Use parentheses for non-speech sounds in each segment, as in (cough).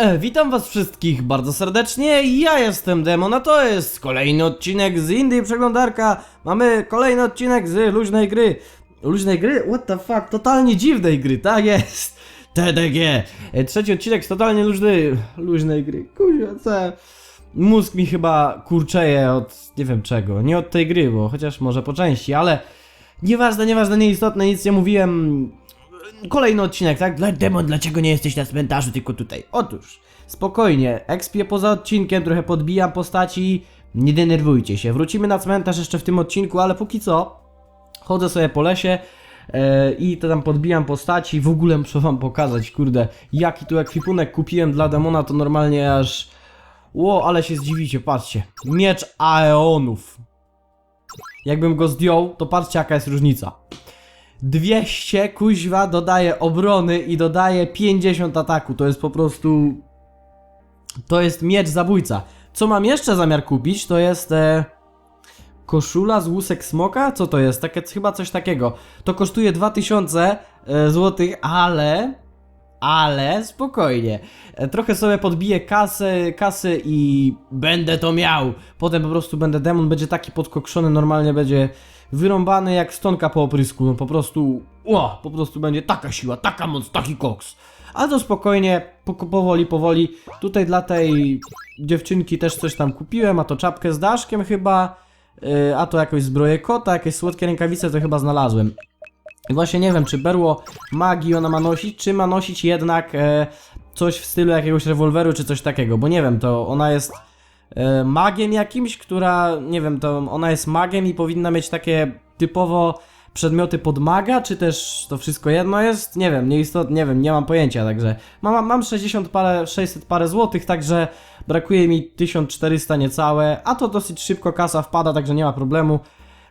E, witam was wszystkich bardzo serdecznie, ja jestem Demon, a to jest kolejny odcinek z Indie Przeglądarka. Mamy kolejny odcinek z luźnej gry. Luźnej gry? What the fuck? Totalnie dziwnej gry, tak jest. (laughs) TDG. E, trzeci odcinek z totalnie luźnej, luźnej gry. Kurwa, co? Mózg mi chyba kurczeje od nie wiem czego. Nie od tej gry, bo chociaż może po części, ale nieważne, nieważne, nieistotne, nic nie mówiłem. Kolejny odcinek, tak? Dla demon, dlaczego nie jesteś na cmentarzu, tylko tutaj? Otóż, spokojnie, ekspię poza odcinkiem, trochę podbijam postaci, nie denerwujcie się. Wrócimy na cmentarz jeszcze w tym odcinku, ale póki co chodzę sobie po lesie e, i to tam podbijam postaci. W ogóle muszę wam pokazać, kurde, jaki tu ekwipunek kupiłem dla demona, to normalnie aż... Ło, ale się zdziwicie, patrzcie. Miecz Aeonów. Jakbym go zdjął, to patrzcie jaka jest różnica. 200 kuźwa dodaje obrony i dodaje 50 ataku. To jest po prostu. To jest miecz zabójca. Co mam jeszcze zamiar kupić, to jest. E... Koszula z łusek smoka? Co to jest? Takie, chyba coś takiego. To kosztuje 2000 e, złotych, ale. Ale spokojnie. E, Trochę sobie podbiję kasy, kasy i będę to miał. Potem po prostu będę demon, będzie taki podkokszony, normalnie będzie wyrąbany jak stonka po oprysku. No po prostu, o, po prostu będzie taka siła, taka moc, taki koks. Ale to spokojnie, po, powoli, powoli. Tutaj dla tej dziewczynki też coś tam kupiłem, a to czapkę z daszkiem chyba, yy, a to jakąś zbroję kota, jakieś słodkie rękawice to chyba znalazłem. I właśnie nie wiem, czy berło magii ona ma nosić, czy ma nosić jednak e, coś w stylu jakiegoś rewolweru, czy coś takiego, bo nie wiem, to ona jest magiem jakimś, która, nie wiem, to ona jest magiem i powinna mieć takie typowo przedmioty pod maga, czy też to wszystko jedno jest? Nie wiem, nieistotnie, nie wiem, nie mam pojęcia, także mam, mam 60 parę, 600 parę złotych, także brakuje mi 1400 niecałe, a to dosyć szybko kasa wpada, także nie ma problemu.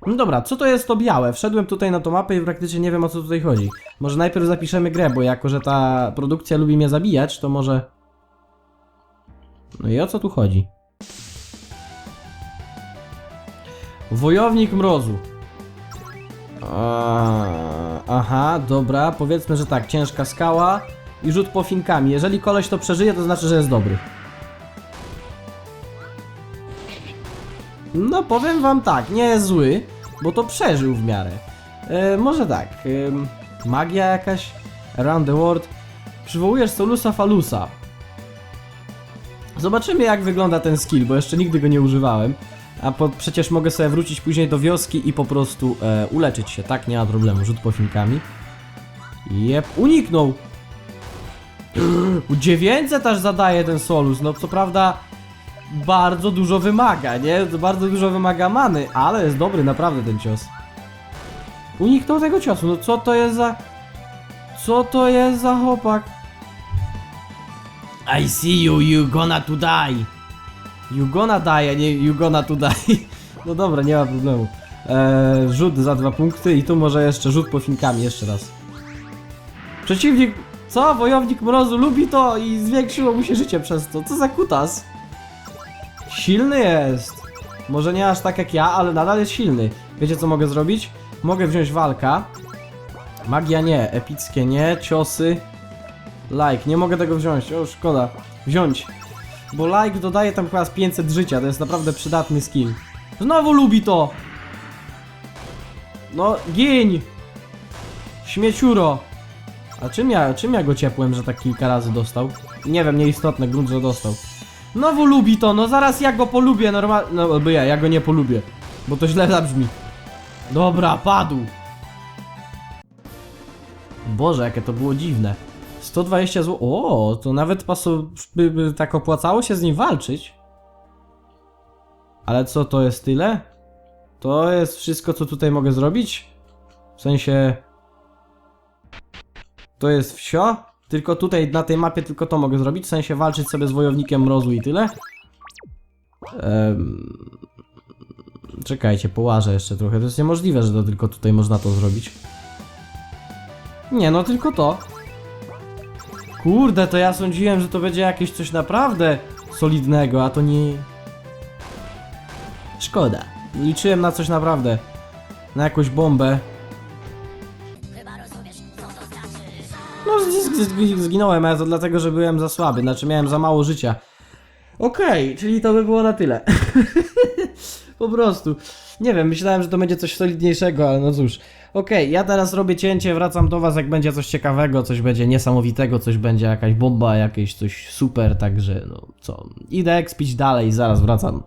No dobra, co to jest to białe? Wszedłem tutaj na tą mapę i praktycznie nie wiem o co tutaj chodzi. Może najpierw zapiszemy grę, bo jako, że ta produkcja lubi mnie zabijać, to może... No i o co tu chodzi? Wojownik mrozu. A, aha, dobra, powiedzmy, że tak, ciężka skała i rzut pofinkami. Jeżeli koleś to przeżyje, to znaczy, że jest dobry. No, powiem wam tak, nie jest zły, bo to przeżył w miarę. E, może tak, ym, magia jakaś, around the world. Przywołujesz Solusa Falusa. Zobaczymy jak wygląda ten skill, bo jeszcze nigdy go nie używałem. A po, przecież mogę sobie wrócić później do wioski i po prostu e, uleczyć się, tak? Nie ma problemu, rzut pofinkami. Jep, uniknął! U 900 aż zadaje ten Solus, no co prawda bardzo dużo wymaga, nie? Bardzo dużo wymaga many, ale jest dobry naprawdę ten cios. Uniknął tego ciosu, no co to jest za... Co to jest za chłopak? I see you, you gonna to die. You gonna die, a nie you gonna to die. (laughs) No dobra, nie ma problemu. Eee, rzut za dwa punkty i tu może jeszcze rzut pofinkami, jeszcze raz. Przeciwnik, co? Wojownik mrozu lubi to i zwiększyło mu się życie przez to. Co za kutas? Silny jest. Może nie aż tak jak ja, ale nadal jest silny. Wiecie co mogę zrobić? Mogę wziąć walka. Magia nie, epickie nie, ciosy. Like, nie mogę tego wziąć, o szkoda. Wziąć. Bo like dodaje tam chyba z 500 życia, to jest naprawdę przydatny skill. Znowu lubi to! No, gień! Śmieciuro! A czym ja, czym ja go ciepłem, że tak kilka razy dostał? Nie wiem, nieistotne, grunt, że dostał. Znowu lubi to, no zaraz ja go polubię normalnie. No albo ja, ja go nie polubię. Bo to źle zabrzmi. Dobra, padł. Boże, jakie to było dziwne. 120 zł. O, to nawet pasu... By, by tak opłacało się z nim walczyć. Ale co, to jest tyle? To jest wszystko, co tutaj mogę zrobić? W sensie... To jest wsio? Tylko tutaj na tej mapie tylko to mogę zrobić, w sensie walczyć sobie z wojownikiem mrozu i tyle. Em, Czekajcie, połażę jeszcze trochę. To jest niemożliwe, że to tylko tutaj można to zrobić. Nie, no tylko to. Kurde, to ja sądziłem, że to będzie jakieś coś naprawdę solidnego, a to nie... Szkoda. Liczyłem na coś naprawdę. Na jakąś bombę. No, zginąłem, ale to dlatego, że byłem za słaby, znaczy miałem za mało życia. Okej, czyli to by było na tyle. (laughs) po prostu. Nie wiem, myślałem, że to będzie coś solidniejszego, ale no cóż. Okej, ja teraz robię cięcie, wracam do was, jak będzie coś ciekawego, coś będzie niesamowitego, coś będzie jakaś bomba, jakieś coś super, także no co. Idę ekspić dalej, zaraz wracam.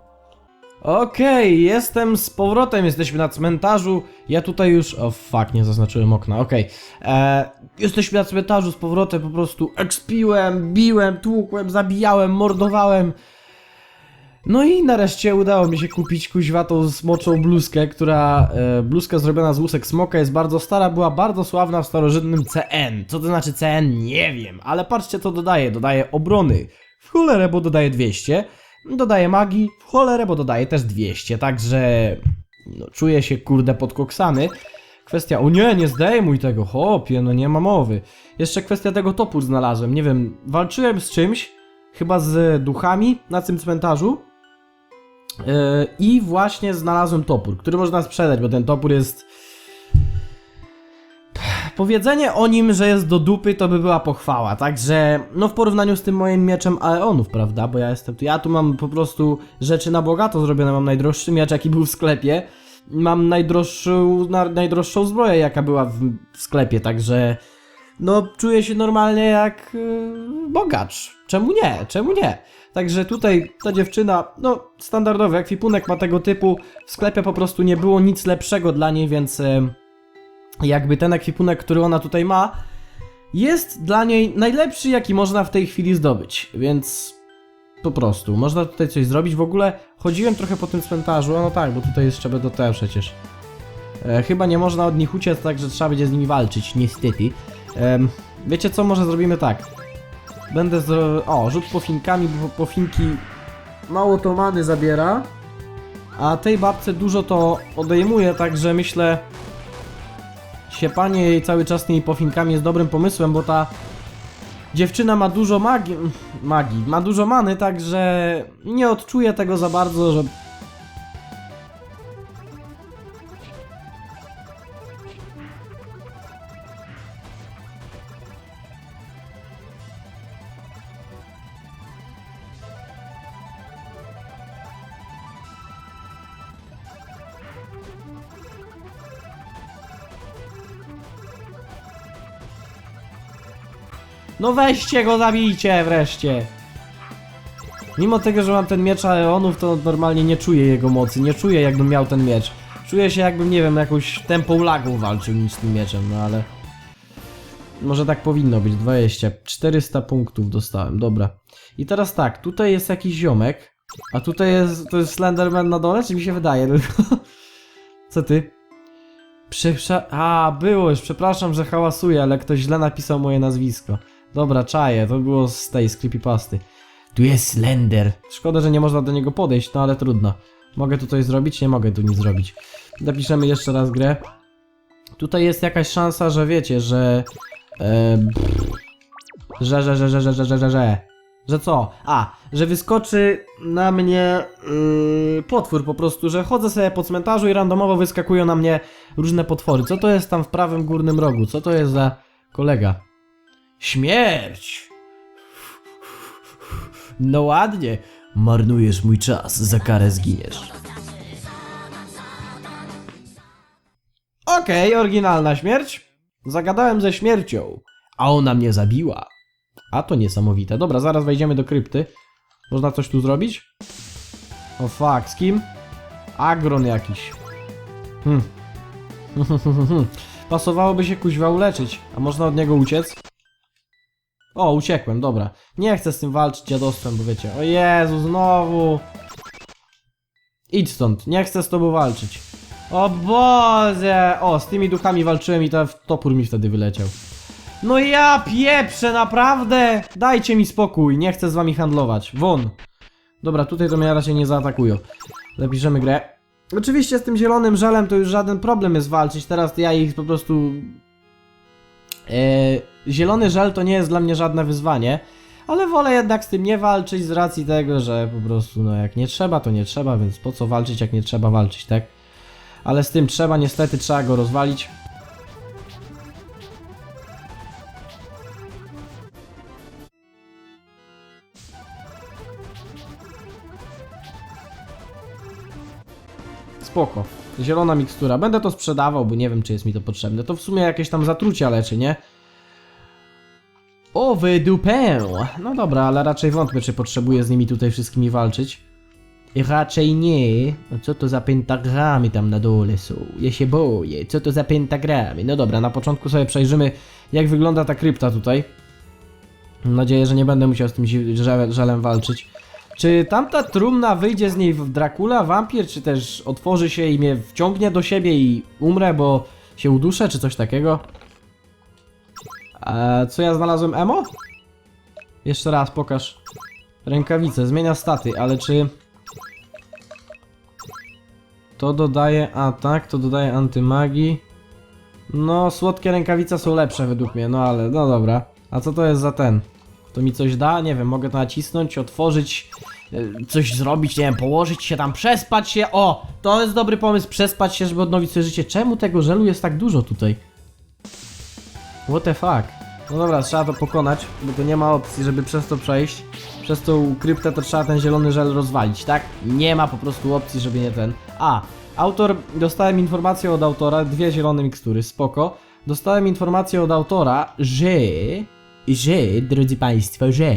Okej, jestem z powrotem, jesteśmy na cmentarzu. Ja tutaj już. O fuck, nie zaznaczyłem okna, okej. E, Jesteśmy na cmentarzu z powrotem, po prostu ekspiłem, biłem, tłukłem, zabijałem, mordowałem. No i nareszcie udało mi się kupić kuźwa tą smoczą bluzkę, która. E, bluzka zrobiona z łusek smoka jest bardzo stara, była bardzo sławna w starożytnym CN. Co to znaczy CN? Nie wiem, ale patrzcie co dodaje. Dodaje obrony. W cholerę, bo dodaje 200. Dodaje magii, w cholerę, bo dodaje też 200, także no, czuję się kurde podkoksany. Kwestia, o nie, nie zdejmuj tego, hopie, no nie ma mowy. Jeszcze kwestia tego topór znalazłem, nie wiem, walczyłem z czymś, chyba z duchami na tym cmentarzu i właśnie znalazłem topór, który można sprzedać, bo ten topór jest... Powiedzenie o nim, że jest do dupy, to by była pochwała, także no w porównaniu z tym moim mieczem Aeonów, prawda, bo ja jestem tu, ja tu mam po prostu rzeczy na bogato zrobione, mam najdroższy miecz jaki był w sklepie, mam najdroższą, na, najdroższą zbroję jaka była w, w sklepie, także no czuję się normalnie jak yy, bogacz, czemu nie, czemu nie. Także tutaj ta dziewczyna, no standardowy ekwipunek ma tego typu, w sklepie po prostu nie było nic lepszego dla niej, więc... Yy, jakby ten ekwipunek, który ona tutaj ma, jest dla niej najlepszy, jaki można w tej chwili zdobyć, więc po prostu, można tutaj coś zrobić. W ogóle chodziłem trochę po tym cmentarzu, no tak, bo tutaj jest trzeba do te przecież. E, chyba nie można od nich uciec, także trzeba będzie z nimi walczyć, niestety. Em, wiecie co, może zrobimy tak. Będę z... O, rzut pofinkami, bo pofinki mało to many zabiera, a tej babce dużo to odejmuje, także myślę siepanie jej cały czas tymi pofinkami jest dobrym pomysłem, bo ta dziewczyna ma dużo magii, magii, ma dużo many, także nie odczuję tego za bardzo, że... No weźcie go, zabijcie wreszcie! Mimo tego, że mam ten miecz Aeonów, to normalnie nie czuję jego mocy, nie czuję jakbym miał ten miecz. Czuję się jakbym, nie wiem, jakąś tempą lagą walczył z tym mieczem, no ale... Może tak powinno być, 20, 400 punktów dostałem, dobra. I teraz tak, tutaj jest jakiś ziomek, a tutaj jest, to jest Slenderman na dole, czy mi się wydaje tylko? (laughs) Co ty? Przepraszam, a było już, przepraszam, że hałasuję, ale ktoś źle napisał moje nazwisko. Dobra, czaję, to było z tej, z creepypasty. Tu jest Slender. Szkoda, że nie można do niego podejść, no ale trudno. Mogę tu coś zrobić? Nie mogę tu nic zrobić. Napiszemy jeszcze raz grę. Tutaj jest jakaś szansa, że wiecie, że... E, że, że, że, że, że, że, że, że, że. Że co? A, że wyskoczy na mnie yy, potwór po prostu, że chodzę sobie po cmentarzu i randomowo wyskakują na mnie różne potwory. Co to jest tam w prawym górnym rogu? Co to jest za kolega? Śmierć! No ładnie. Marnujesz mój czas, za karę zginiesz. Okej, oryginalna śmierć. Zagadałem ze śmiercią, a ona mnie zabiła. A to niesamowite. Dobra, zaraz wejdziemy do krypty. Można coś tu zrobić? O fuck, z kim? Agron jakiś. Hmm. (laughs) Pasowałoby się kuźwa uleczyć. A można od niego uciec? O, uciekłem, dobra. Nie chcę z tym walczyć dziadostwem, bo wiecie. O Jezu, znowu. Idź stąd, nie chcę z tobą walczyć. O Boże! O, z tymi duchami walczyłem i to topór mi wtedy wyleciał. No ja pieprzę, naprawdę! Dajcie mi spokój, nie chcę z wami handlować. Won. Dobra, tutaj to mnie raczej nie zaatakują. Zapiszemy grę. Oczywiście z tym zielonym żelem to już żaden problem jest walczyć. Teraz ja ich po prostu... Eee, zielony żel to nie jest dla mnie żadne wyzwanie. Ale wolę jednak z tym nie walczyć z racji tego, że po prostu no jak nie trzeba, to nie trzeba, więc po co walczyć jak nie trzeba walczyć, tak? Ale z tym trzeba, niestety trzeba go rozwalić. Spoko. Zielona mikstura. Będę to sprzedawał, bo nie wiem, czy jest mi to potrzebne. To w sumie jakieś tam zatrucia leczy, nie? O, wydupę! No dobra, ale raczej wątpię, czy potrzebuję z nimi tutaj wszystkimi walczyć. Raczej nie. Co to za pentagramy tam na dole są? Ja się boję. Co to za pentagramy? No dobra, na początku sobie przejrzymy, jak wygląda ta krypta tutaj. Mam nadzieję, że nie będę musiał z tym żelem walczyć. Czy tamta trumna wyjdzie z niej w Dracula, wampir, czy też otworzy się i mnie wciągnie do siebie i umrę, bo się uduszę, czy coś takiego? Co ja znalazłem? Emo? Jeszcze raz, pokaż. Rękawice, zmienia staty, ale czy... To dodaje atak, to dodaje antymagii. No, słodkie rękawice są lepsze według mnie, no ale, no dobra. A co to jest za ten? To mi coś da? Nie wiem, mogę to nacisnąć, otworzyć, coś zrobić, nie wiem, położyć się tam, przespać się. O, to jest dobry pomysł, przespać się, żeby odnowić sobie życie. Czemu tego żelu jest tak dużo tutaj? What the fuck? No dobra, trzeba to pokonać, bo to nie ma opcji, żeby przez to przejść. Przez tą kryptę to trzeba ten zielony żel rozwalić, tak? Nie ma po prostu opcji, żeby nie ten. A, autor, dostałem informację od autora, dwie zielone mikstury, spoko. Dostałem informację od autora, że, że, drodzy państwo, że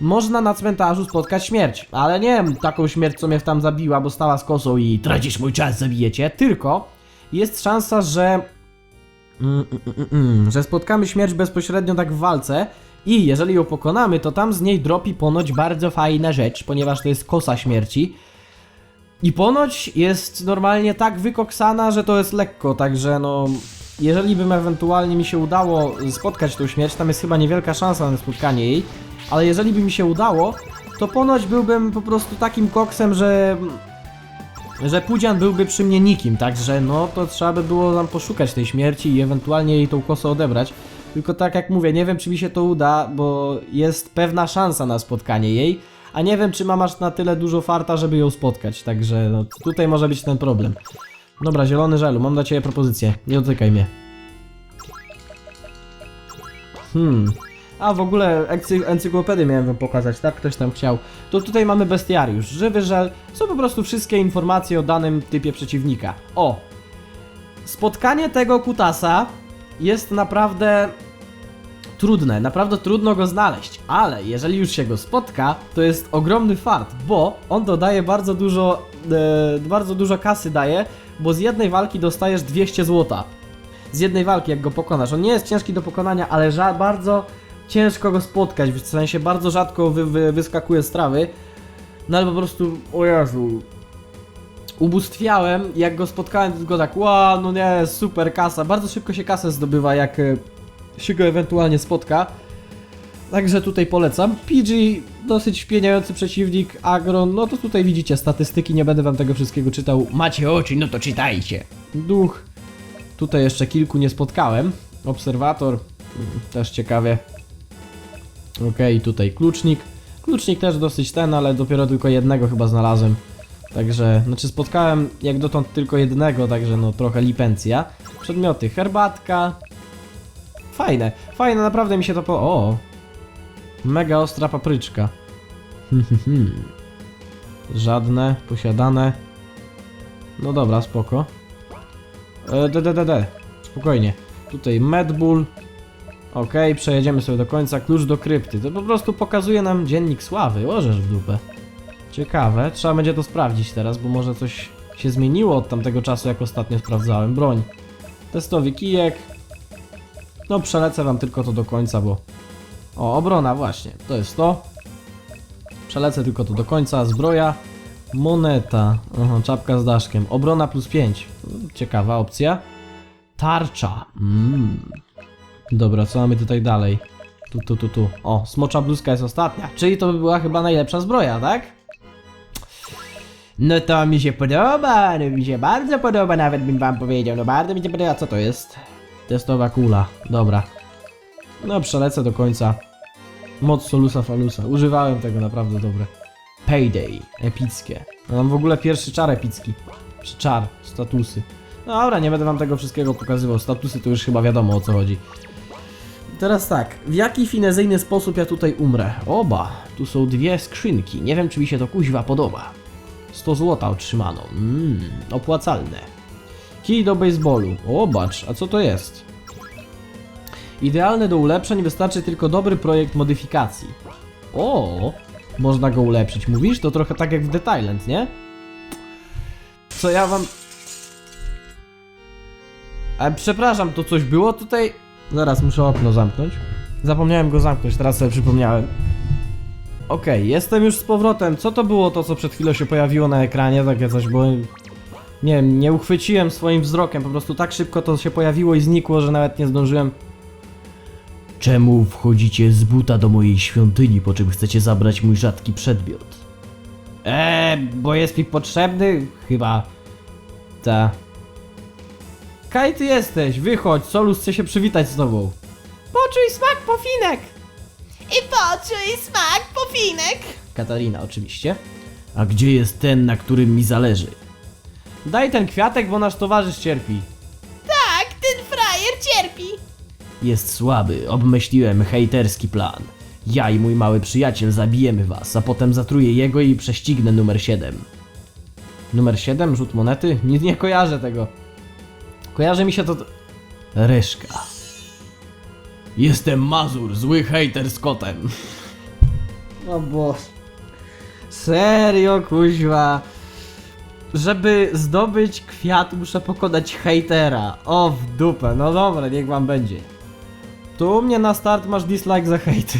można na cmentarzu spotkać śmierć, ale nie taką śmierć, co mnie tam zabiła, bo stała z kosą i tracisz mój czas, zabijecie, tylko jest szansa, że Mm, mm, mm, mm, że spotkamy śmierć bezpośrednio tak w walce i jeżeli ją pokonamy, to tam z niej dropi ponoć bardzo fajna rzecz, ponieważ to jest kosa śmierci. I ponoć jest normalnie tak wykoksana, że to jest lekko, także no... Jeżeli bym ewentualnie mi się udało spotkać tą śmierć, tam jest chyba niewielka szansa na spotkanie jej, ale jeżeli by mi się udało, to ponoć byłbym po prostu takim koksem, że że Pudzian byłby przy mnie nikim, także no to trzeba by było nam poszukać tej śmierci i ewentualnie jej tą kosę odebrać. Tylko tak jak mówię, nie wiem czy mi się to uda, bo jest pewna szansa na spotkanie jej, a nie wiem czy mam aż na tyle dużo farta, żeby ją spotkać, także no tutaj może być ten problem. Dobra, zielony żelu, mam dla ciebie propozycję, nie dotykaj mnie. Hmm. A w ogóle ency- encyklopedię miałem wam pokazać, tak? Ktoś tam chciał. To tutaj mamy bestiariusz, żywy żel. Są po prostu wszystkie informacje o danym typie przeciwnika. O! Spotkanie tego kutasa jest naprawdę trudne, naprawdę trudno go znaleźć, ale jeżeli już się go spotka, to jest ogromny fart, bo on dodaje bardzo dużo, e, bardzo dużo kasy daje, bo z jednej walki dostajesz 200 złota. Z jednej walki, jak go pokonasz. On nie jest ciężki do pokonania, ale bardzo ciężko go spotkać, w sensie bardzo rzadko wy, wy, wyskakuje z trawy. No ale po prostu, o Jezu, ubóstwiałem, jak go spotkałem, tylko tak, wow, no nie, super kasa, bardzo szybko się kasę zdobywa, jak e, się go ewentualnie spotka. Także tutaj polecam. PG, dosyć wpieniający przeciwnik, Agron, no to tutaj widzicie statystyki, nie będę wam tego wszystkiego czytał. Macie oczy, no to czytajcie. Duch, tutaj jeszcze kilku nie spotkałem. Obserwator, mm, też ciekawie. Okej, tutaj klucznik. Klucznik też dosyć ten, ale dopiero tylko jednego chyba znalazłem. Także, znaczy spotkałem jak dotąd tylko jednego, także no trochę lipencja. Przedmioty, herbatka. Fajne, fajne, naprawdę mi się to po... O! Mega ostra papryczka. Hmm, hmm, hmm. Żadne, posiadane. No dobra, spoko. E, d, d, d, d. Spokojnie. Tutaj Medbull. Okej, przejedziemy sobie do końca. Klucz do krypty. To po prostu pokazuje nam dziennik sławy. Łożesz w dupę. Ciekawe. Trzeba będzie to sprawdzić teraz, bo może coś się zmieniło od tamtego czasu, jak ostatnio sprawdzałem. Broń. Testowy kijek. No, przelecę wam tylko to do końca, bo... O, obrona, właśnie. To jest to. Przelecę tylko to do końca. Zbroja. Moneta. Aha, czapka z daszkiem. Obrona plus 5. Ciekawa opcja. Tarcza. Mmm. Dobra, co mamy tutaj dalej? Tu, tu, tu, tu. O, smocza bluzka jest ostatnia. Czyli to by była chyba najlepsza zbroja, tak? No to mi się podoba, no mi się bardzo podoba, nawet bym wam powiedział, no bardzo mi się podoba. Co to jest? Testowa kula, dobra. No przelecę do końca. Moc Solusa Falusa, używałem tego naprawdę dobre. Payday, epickie. Mam w ogóle pierwszy czar epicki. Czar, statusy. No dobra, nie będę wam tego wszystkiego pokazywał. Statusy to już chyba wiadomo o co chodzi. Teraz tak, w jaki finezyjny sposób ja tutaj umrę? Oba, tu są dwie skrzynki. Nie wiem, czy mi się to kuźwa podoba. 100 złota otrzymano. Mmm, opłacalne. Kij do baseballu. Obacz, a co to jest? Idealne do ulepszeń wystarczy tylko dobry projekt modyfikacji. O, można go ulepszyć. Mówisz? To trochę tak jak w The Thailand, nie? Co ja wam... E, przepraszam, to coś było tutaj? Zaraz, muszę okno zamknąć. Zapomniałem go zamknąć, teraz sobie przypomniałem. Okej, jestem już z powrotem. Co to było to, co przed chwilą się pojawiło na ekranie? Takie coś, bo... Nie wiem, nie uchwyciłem swoim wzrokiem, po prostu tak szybko to się pojawiło i znikło, że nawet nie zdążyłem... Czemu wchodzicie z buta do mojej świątyni, po czym chcecie zabrać mój rzadki przedmiot? Eee, bo jest mi potrzebny? Chyba... Ta... Kaj ty jesteś, wychodź, Solus chce się przywitać z tobą. Poczuj smak pofinek! I poczuj smak pofinek. Katarina oczywiście. A gdzie jest ten, na którym mi zależy? Daj ten kwiatek, bo nasz towarzysz cierpi. Tak, ten frajer cierpi. Jest słaby, obmyśliłem hejterski plan. Ja i mój mały przyjaciel zabijemy was, a potem zatruję jego i prześcignę numer 7. Numer 7? Rzut monety? Nie, nie kojarzę tego. Kojarzy mi się to... Ryszka. Jestem Mazur, zły hejter z kotem. O Boże. Serio, kuźwa. Żeby zdobyć kwiat, muszę pokonać hejtera. O, w dupę. No dobra, niech wam będzie. Tu u mnie na start masz dislike za hejty.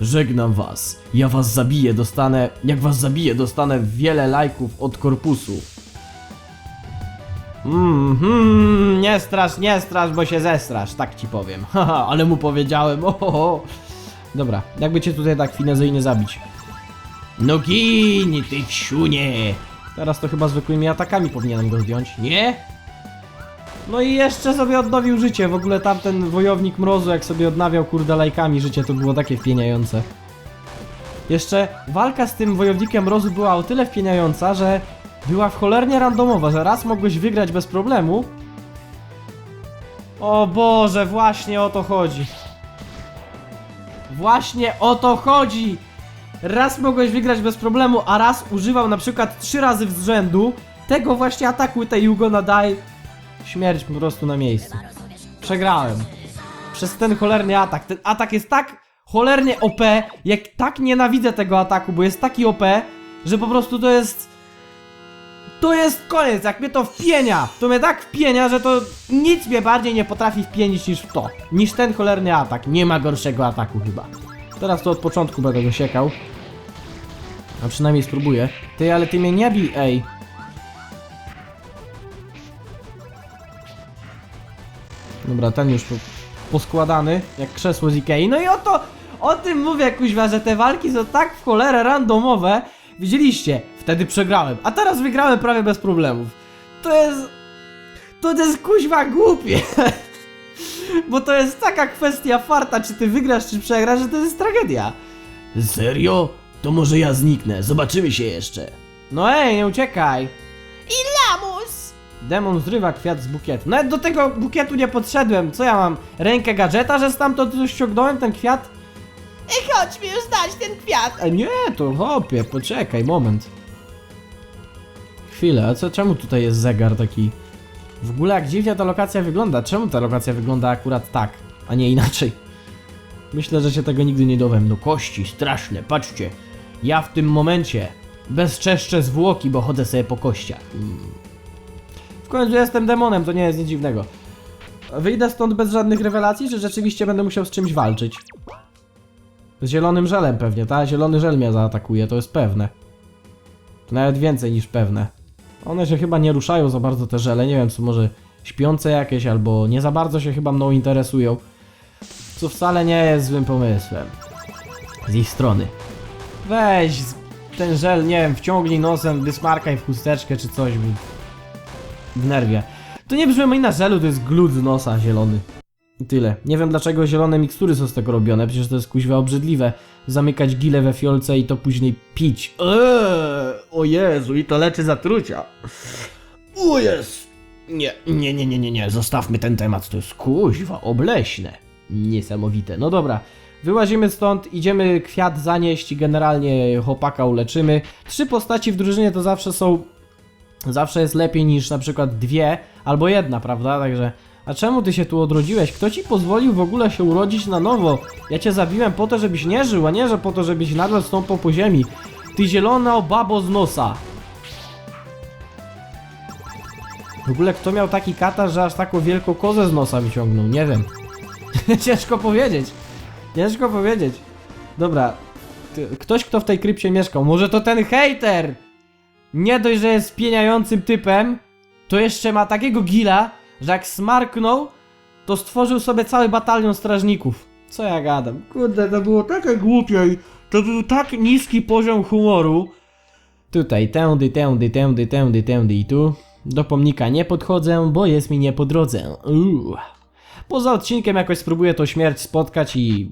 Żegnam was. Ja was zabiję, dostanę... Jak was zabiję, dostanę wiele lajków od korpusu. Mhm, nie strasz, nie strasz, bo się zestrasz, tak ci powiem. (laughs) Haha, ale mu powiedziałem, (laughs) oho. Dobra, jakby cię tutaj tak finezyjnie zabić. No gin, ty wsiunie! Teraz to chyba zwykłymi atakami powinienem go zdjąć, nie? No i jeszcze sobie odnowił życie, w ogóle tamten wojownik mrozu jak sobie odnawiał kurde lajkami życie, to było takie wpieniające. Jeszcze walka z tym wojownikiem mrozu była o tyle wpieniająca, że była cholernie randomowa, że raz mogłeś wygrać bez problemu. O Boże, właśnie o to chodzi. Właśnie o to chodzi! Raz mogłeś wygrać bez problemu, a raz używał na przykład trzy razy z rzędu tego właśnie ataku tej Jugona Dai. Śmierć po prostu na miejscu. Przegrałem. Przez ten cholerny atak. Ten atak jest tak cholernie OP, jak tak nienawidzę tego ataku, bo jest taki OP, że po prostu to jest... To jest koniec, jak mnie to wpienia, to mnie tak wpienia, że to nic mnie bardziej nie potrafi wpienić niż w to. Niż ten cholerny atak. Nie ma gorszego ataku chyba. Teraz to od początku będę go siekał. A przynajmniej spróbuję. Ty, ale ty mnie nie bij, ej. Dobra, ten już po, poskładany, jak krzesło z Ikei. No i o to, o tym mówię, kuźwa, że te walki są tak w cholerę randomowe. Widzieliście, wtedy przegrałem, a teraz wygrałem prawie bez problemów. To jest... To jest kuźwa głupie. (laughs) Bo to jest taka kwestia farta, czy ty wygrasz, czy przegrasz, że to jest tragedia. Serio? To może ja zniknę, zobaczymy się jeszcze. No ej, nie uciekaj. I lamus. Demon zrywa kwiat z bukietu. Nawet do tego bukietu nie podszedłem. Co ja mam? Rękę gadżeta, że stamtąd tu ściągnąłem ten kwiat? I chodź mi już dać ten kwiat. E, nie, to hopie, poczekaj, moment. Chwilę, a co, czemu tutaj jest zegar taki? W ogóle jak dziwnie ta lokacja wygląda. Czemu ta lokacja wygląda akurat tak, a nie inaczej? Myślę, że się tego nigdy nie dowiem. No kości, straszne, patrzcie. Ja w tym momencie bezczeszczę zwłoki, bo chodzę sobie po kościach. Mm. W końcu jestem demonem, to nie jest nic dziwnego. Wyjdę stąd bez żadnych rewelacji, że rzeczywiście będę musiał z czymś walczyć? Z zielonym żelem pewnie, ta? Zielony żel mnie zaatakuje, to jest pewne. To nawet więcej niż pewne. One się chyba nie ruszają za bardzo te żele, nie wiem, są może śpiące jakieś, albo nie za bardzo się chyba mną interesują. Co wcale nie jest złym pomysłem. Z ich strony. Weź ten żel, nie wiem, wciągnij nosem, wysmarkaj w chusteczkę czy coś. bo W nerwie. To nie brzmi na żelu, to jest glut z nosa zielony. I tyle. Nie wiem dlaczego zielone mikstury są z tego robione, przecież to jest kuźwa obrzydliwe. Zamykać gilę we fiolce i to później pić. Eee, o Jezu, i to leczy zatrucia. O jest. Nie, nie, nie, nie, nie, nie, zostawmy ten temat, to jest kuźwa, obleśne. Niesamowite. No dobra, Wyłazimy stąd, idziemy kwiat zanieść i generalnie chłopaka uleczymy. Trzy postaci w drużynie to zawsze są zawsze jest lepiej niż na przykład dwie albo jedna, prawda? Także. A czemu ty się tu odrodziłeś? Kto ci pozwolił w ogóle się urodzić na nowo? Ja cię zabiłem po to, żebyś nie żył, a nie, że po to, żebyś nadal stąpał po ziemi. Ty zielona babo z nosa. W ogóle kto miał taki katar, że aż taką wielką kozę z nosa wyciągnął? Nie wiem. (laughs) Ciężko powiedzieć. Ciężko powiedzieć. Dobra. Ktoś, kto w tej krypcie mieszkał. Może to ten hater! Nie dość, że jest pieniającym typem, to jeszcze ma takiego gila, że jak smarknął, to stworzył sobie cały batalion strażników. Co ja gadam? Kurde, to było takie głupie i to był tak niski poziom humoru. Tutaj, tędy, tędy, tędy, tędy, tędy i tu. Do pomnika nie podchodzę, bo jest mi nie po drodze. Uuu. Poza odcinkiem jakoś spróbuję to śmierć spotkać i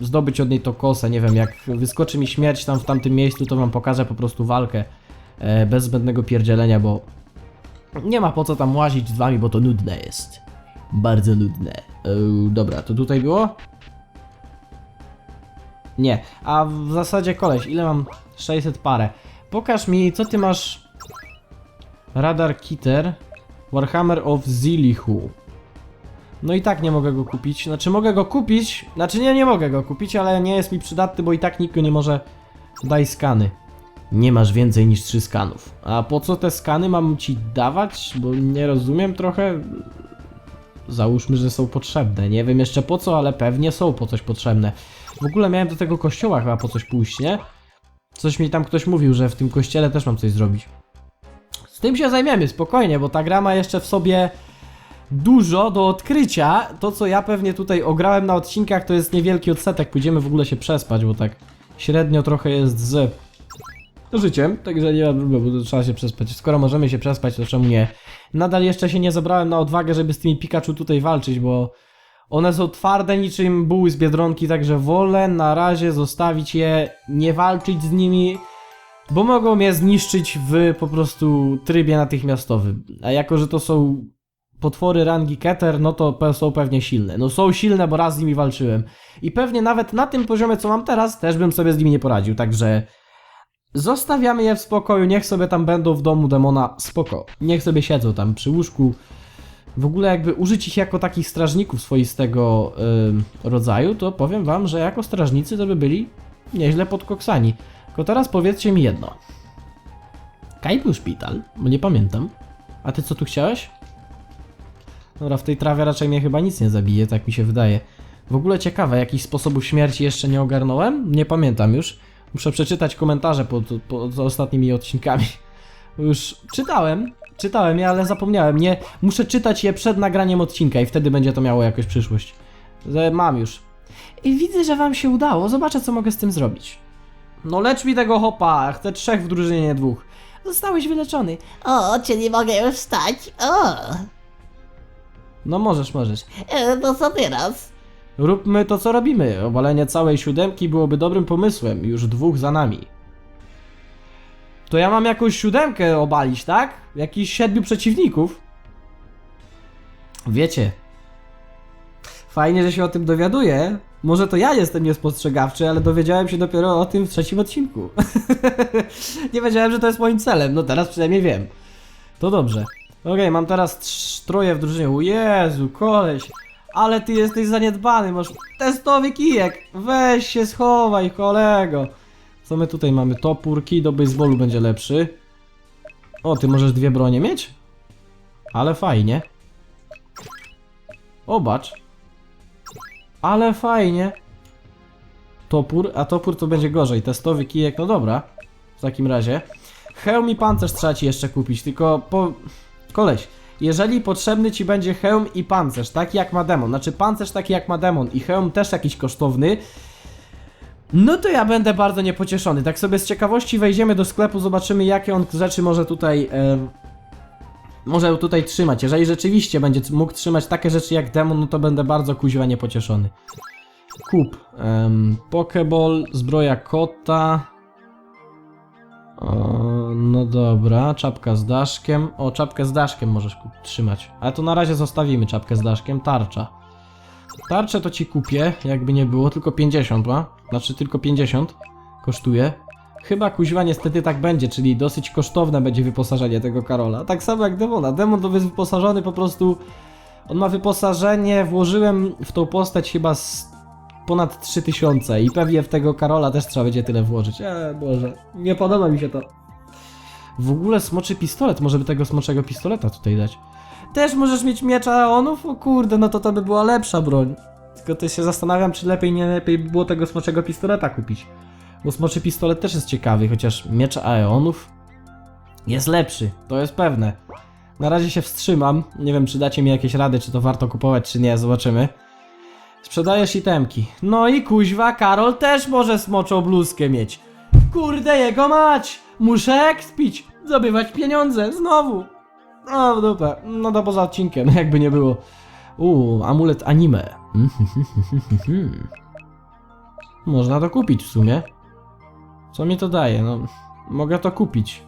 zdobyć od niej to kosę. Nie wiem, jak wyskoczy mi śmierć tam w tamtym miejscu, to wam pokażę po prostu walkę e, bez zbędnego pierdzielenia, bo nie ma po co tam łazić z wami, bo to nudne jest. Bardzo nudne. E, dobra, to tutaj było? Nie, a w zasadzie koleś, ile mam? 600 parę. Pokaż mi, co ty masz... Radar Kitter Warhammer of Zilihu. No i tak nie mogę go kupić. Znaczy mogę go kupić, znaczy nie, nie mogę go kupić, ale nie jest mi przydatny, bo i tak nikt nie może... Daj skany. Nie masz więcej niż 3 skanów. A po co te skany mam ci dawać? Bo nie rozumiem trochę. Załóżmy, że są potrzebne. Nie wiem jeszcze po co, ale pewnie są po coś potrzebne. W ogóle miałem do tego kościoła chyba po coś pójść, nie? Coś mi tam ktoś mówił, że w tym kościele też mam coś zrobić. Z tym się zajmiemy, spokojnie, bo ta gra ma jeszcze w sobie dużo do odkrycia. To, co ja pewnie tutaj ograłem na odcinkach, to jest niewielki odsetek. Pójdziemy w ogóle się przespać, bo tak średnio trochę jest z życiem, także nie mam problemu, to trzeba się przespać. Skoro możemy się przespać, to czemu nie? Nadal jeszcze się nie zebrałem na odwagę, żeby z tymi Pikachu tutaj walczyć, bo one są twarde niczym buły z Biedronki, także wolę na razie zostawić je, nie walczyć z nimi, bo mogą mnie zniszczyć w po prostu trybie natychmiastowym. A jako, że to są potwory rangi Keter, no to są pewnie silne. No są silne, bo raz z nimi walczyłem. I pewnie nawet na tym poziomie, co mam teraz, też bym sobie z nimi nie poradził, także... Zostawiamy je w spokoju, niech sobie tam będą w domu demona, spoko. Niech sobie siedzą tam przy łóżku. W ogóle jakby użyć ich jako takich strażników swoistego rodzaju, to powiem wam, że jako strażnicy to by byli nieźle podkoksani. Tylko teraz powiedzcie mi jedno. Kaj był szpital, bo nie pamiętam. A ty co tu chciałeś? Dobra, w tej trawie raczej mnie chyba nic nie zabije, tak mi się wydaje. W ogóle ciekawe, jakichś sposobów śmierci jeszcze nie ogarnąłem? Nie pamiętam już. Muszę przeczytać komentarze pod, pod ostatnimi odcinkami. Już czytałem, czytałem je, ale zapomniałem. Nie, muszę czytać je przed nagraniem odcinka i wtedy będzie to miało jakąś przyszłość. Że Mam już. I widzę, że wam się udało. Zobaczę, co mogę z tym zrobić. No lecz mi tego hopa. Chcę trzech w drużynie, nie dwóch. Zostałeś wyleczony. O, czyli mogę już wstać? O, No możesz, możesz. e, to co teraz? Róbmy to, co robimy. Obalenie całej siódemki byłoby dobrym pomysłem. Już dwóch za nami. To ja mam jakąś siódemkę obalić, tak? Jakichś siedmiu przeciwników? Wiecie. Fajnie, że się o tym dowiaduję. Może to ja jestem niespostrzegawczy, ale dowiedziałem się dopiero o tym w trzecim odcinku. (laughs) Nie wiedziałem, że to jest moim celem. No teraz przynajmniej wiem. To dobrze. Okej, mam teraz troje w drużynie. O Jezu, koleś. Ale ty jesteś zaniedbany, masz testowy kijek. Weź się schowaj, kolego. Co my tutaj mamy? Topór, kij do baseballu będzie lepszy. O, ty możesz dwie bronie mieć? Ale fajnie. Obacz. Ale fajnie. Topór, a topór to będzie gorzej. Testowy kijek, no dobra. W takim razie. Hełm i pancerz trzeba ci jeszcze kupić, tylko po... Koleś, jeżeli potrzebny ci będzie hełm i pancerz, taki jak ma demon, znaczy pancerz taki jak ma demon i hełm też jakiś kosztowny, no to ja będę bardzo niepocieszony. Tak sobie z ciekawości wejdziemy do sklepu, zobaczymy jakie on rzeczy może tutaj... em, może tutaj trzymać. Jeżeli rzeczywiście będzie mógł trzymać takie rzeczy jak demon, no to będę bardzo kuźwa niepocieszony. Kup. Um, Pokeball, zbroja kota. O, no dobra, czapka z daszkiem. O, czapkę z daszkiem możesz trzymać. Ale to na razie zostawimy czapkę z daszkiem. Tarcza. Tarczę to ci kupię, jakby nie było, tylko 50 ma. Znaczy tylko 50 kosztuje. Chyba kuźwa niestety tak będzie, czyli dosyć kosztowne będzie wyposażenie tego Karola. Tak samo jak Demona. Demon to jest wyposażony po prostu. On ma wyposażenie, włożyłem w tą postać chyba ponad 3000 i pewnie w tego Karola też trzeba będzie tyle włożyć. Eee, Boże, nie podoba mi się to. W ogóle smoczy pistolet, może by tego smoczego pistoleta tutaj dać. Też możesz mieć miecz Aeonów? O kurde, no to to by była lepsza broń. Tylko też się zastanawiam, czy lepiej, nie lepiej by było tego smoczego pistoleta kupić. Bo smoczy pistolet też jest ciekawy, chociaż miecz Aeonów jest lepszy, to jest pewne. Na razie się wstrzymam, nie wiem czy dacie mi jakieś rady, czy to warto kupować, czy nie, zobaczymy. Sprzedajesz itemki. No i kuźwa, Karol też może smoczą bluzkę mieć. Kurde jego mać! Muszę ekspić! Zdobywać pieniądze, znowu! No w dupę, no to poza odcinkiem, (laughs) jakby nie było. Uuu, amulet anime. (laughs) Można to kupić w sumie. Co mi to daje? No, mogę to kupić.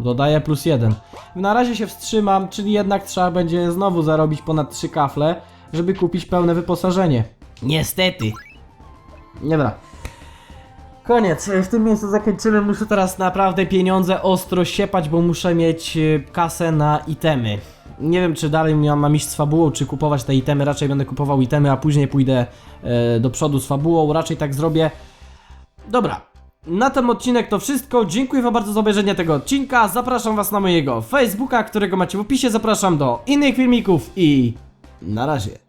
Dodaję plus jeden. Na razie się wstrzymam, czyli jednak trzeba będzie znowu zarobić ponad trzy kafle, żeby kupić pełne wyposażenie. Niestety. Dobra. Koniec. W tym miejscu zakończymy. Muszę teraz naprawdę pieniądze ostro siepać, bo muszę mieć e, kasę na itemy. Nie wiem, czy dalej mam, mam iść z fabułą, czy kupować te itemy. Raczej będę kupował itemy, a później pójdę e, do przodu z fabułą. Raczej tak zrobię. Dobra. Na ten odcinek to wszystko. Dziękuję Wam bardzo za obejrzenie tego odcinka. Zapraszam Was na mojego Facebooka, którego macie w opisie. Zapraszam do innych filmików i na razie.